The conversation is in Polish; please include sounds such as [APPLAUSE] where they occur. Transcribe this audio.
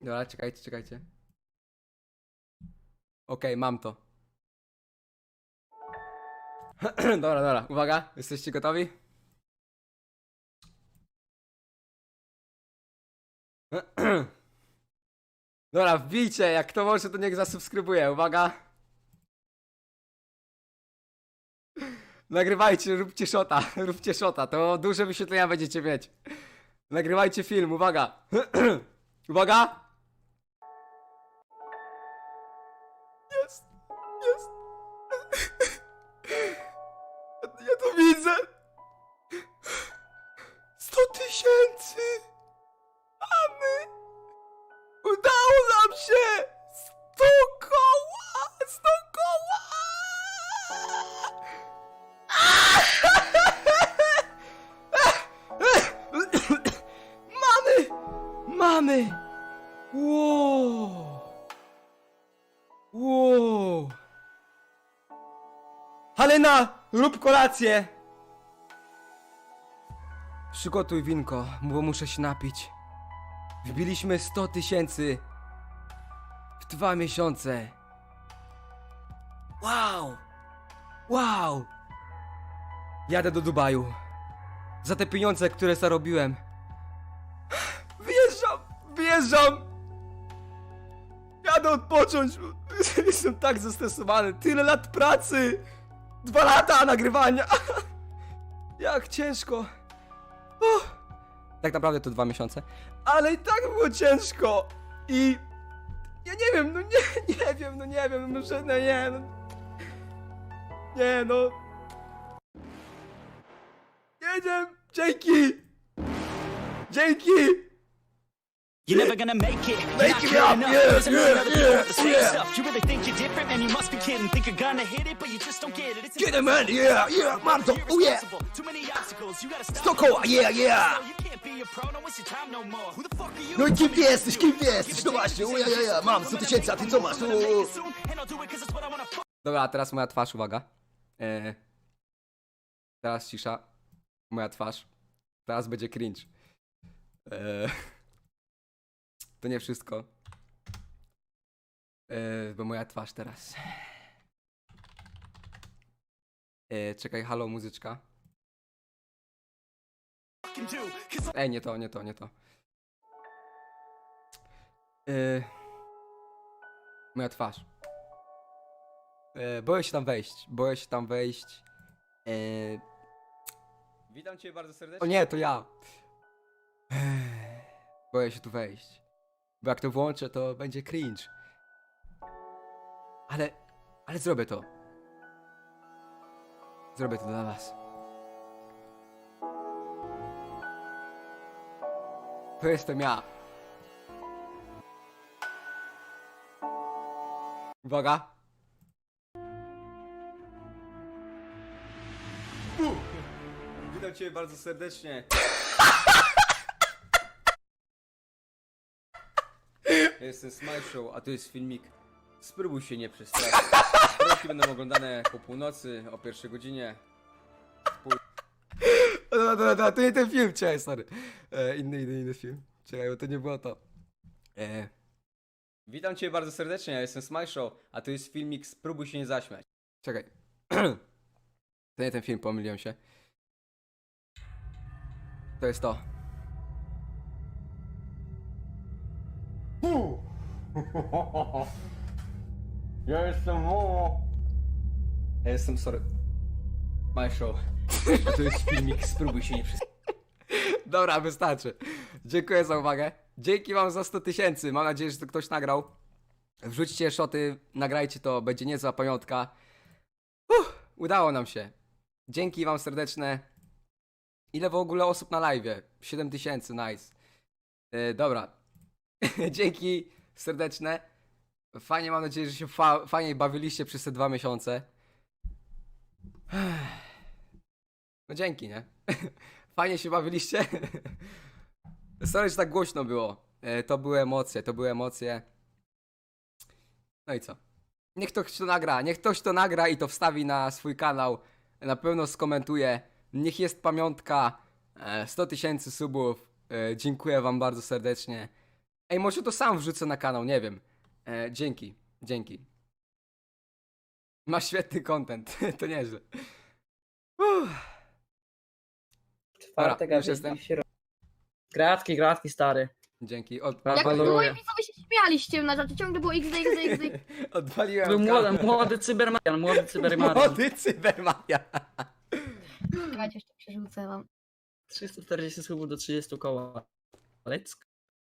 Dobra, czekajcie, czekajcie. Okej, mam to. [CLEARS THROAT] dobra, dobra, uwaga, jesteście gotowi? [CLEARS THROAT] Dobra, wbijcie, jak kto może, to niech zasubskrybuje, uwaga. [CLEARS THROAT] Nagrywajcie, róbcie shota, [LAUGHS] róbcie shota, to duże wyświetlenia będziecie mieć. Nagrywajcie film, uwaga. uwaga. Się! Sto koła! Sto! Mamy! Mamy! Wow! Wow! Halena, rób kolację! Przygotuj winko, bo muszę się napić. Wbiliśmy 100 tysięcy w dwa miesiące. Wow! Wow! Jadę do Dubaju. Za te pieniądze, które zarobiłem. Wyjeżdżam! Wyjeżdżam! Jadę odpocząć. [LAUGHS] Jestem tak zestresowany. Tyle lat pracy! Dwa lata nagrywania! [LAUGHS] Jak ciężko. Uff. Tak naprawdę to dwa miesiące. Ale i tak było ciężko. I... Ja nie wiem, no nie, [LAUGHS] nie wiem, no nie wiem, no muszę, no nie, no... Nie, no... Jedziemy! Dzięki! Dzięki! You're never gonna make it. You're Make not it good up, enough. yeah, There's a million yeah, other people with the same yeah, yeah. stuff. You really think you're different, man? You must be kidding. Think you're gonna hit it, but you just don't get it. It's Get it, man, yeah, yeah, mam to, oh yeah! irresponsible. Too many obstacles. You gotta stop. Sto koła, yeah, yeah! You can't be a pro. Don't waste your time no more. Who the fuck are you? No i kim ty jesteś, kim ty jesteś? No właśnie, o ja, ja, ja, mam 100 tysięcy, a ty co masz? O. Dobra, a teraz moja twarz, uwaga. E, teraz cisza. Moja twarz. Teraz będzie cringe. E, to nie wszystko. E, bo moja twarz teraz. E, czekaj, halo, muzyczka. Ej, nie to, nie to, nie to. E, moja twarz. E, boję się tam wejść. Boję się tam wejść. E, Witam cię bardzo serdecznie. O nie, to ja. Boję się tu wejść. Bo jak to włączę, to będzie cringe. Ale, ale zrobię to. Zrobię to dla was. To jestem ja. Uwaga. Witam Cię bardzo serdecznie. Ja Jestem Smile Show, a to jest filmik. Spróbuj się nie przestraszyć. Kroki będą oglądane po północy, o pierwszej godzinie. Dobra, dobra, dobra, to nie ten film, czekaj, sorry. E, inny, inny, inny film. Czekaj, bo to nie było to. E, witam Cię bardzo serdecznie, ja jestem Smile Show, a to jest filmik Spróbuj się nie zaśmiać. Czekaj. [CLEARS THROAT] to nie ten film, pomyliłem się. To jest to. Ja jestem Momo. Ja jestem sorry. My show. To jest filmik, spróbuj się nie przez... Dobra, wystarczy. Dziękuję za uwagę. Dzięki wam za 100 tysięcy. Mam nadzieję, że to ktoś nagrał. Wrzućcie szoty, nagrajcie to, będzie niezła pamiątka. Uff, udało nam się. Dzięki wam serdeczne. Ile w ogóle osób na live? 7 tysięcy, nice. E, dobra. [LAUGHS] Dzięki serdeczne. Fajnie, mam nadzieję, że się fa- fajnie bawiliście przez te dwa miesiące. [SIGHS] No dzięki, nie? [LAUGHS] Fajnie się bawiliście. [LAUGHS] Sorry, że tak głośno było. E, To były emocje, to były emocje. No i co? Niech ktoś to nagra, niech ktoś to nagra i to wstawi na swój kanał. Na pewno skomentuje. Niech jest pamiątka. E, 100 tysięcy subów. E, Dziękuję wam bardzo serdecznie. Ej, może to sam wrzucę na kanał, nie wiem. E, dzięki, dzięki. Masz świetny content, [LAUGHS] to nieźle. Uff. Czwartek, Dobra, już jestem. jestem. Gratki, gratki, stary. Dzięki, Jak Waluję. było i widzowie się śmialiście na czacie, ciągle było XD, XD, XD. odwaliłem Był młody, kanał. młody cybermarian, młody cybermarian. Młody cybermania. Czekajcie, jeszcze przerzucę wam. 340 słów do 30 koła. Let's